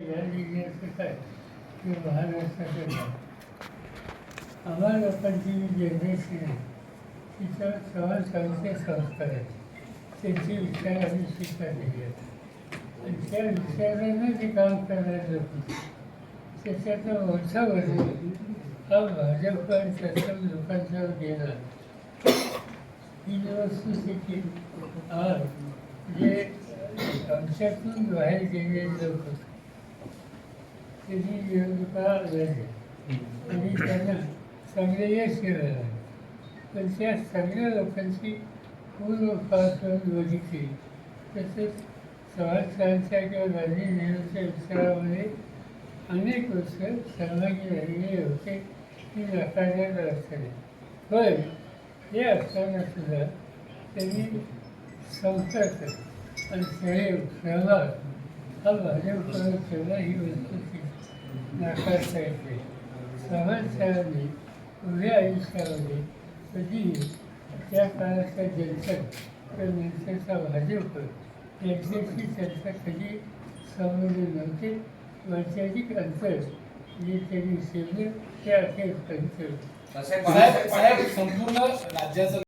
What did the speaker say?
या काय की महाराष्ट्राचं आम्हा लोकांची जी जनरेशन आहे तिच्या समान संस्थे संस्कार आहेत त्यांचे विचार आम्ही स्वीकारलेले आहेत आणि त्या विचारांना जे काम करणारे लोक त्याच्यातला मोठा वर्ग हा भाजप आणि तत्सम लोकांच्यावर गेला ही जी वस्तुस्थिती आज जे आमच्यातून बाहेर गेलेले लोक त्यांनी निवडणुका लढल्या आणि त्यांना चांगले यश मिळालं आहे. पण त्या सगळ्या लोकांची पूर्वपासून बघितली तसेच समाजकारांच्या किंवा गांधी नेहरूच्या विचारामध्ये अनेक वर्ष सहभागी झालेले होते ती नाकारण्यात असताना पण हे असताना सुद्धा त्यांनी संपर्क आणि सहयोग सहभाग हा भाजपकडे ठेवला ही वस्तुस्थिती नाकारता येते समाजसेवांनी उभ्या आयुष्यामध्ये कधीही त्या काळाचा जनसक तर जनतेचा भाजप यांच्याशी चर्चा कधी संबंध नव्हते. वैचारिक अंतर जे त्यांनी सेवलं ते अखेरपर्यंत तसे संपूर्ण राज्याचं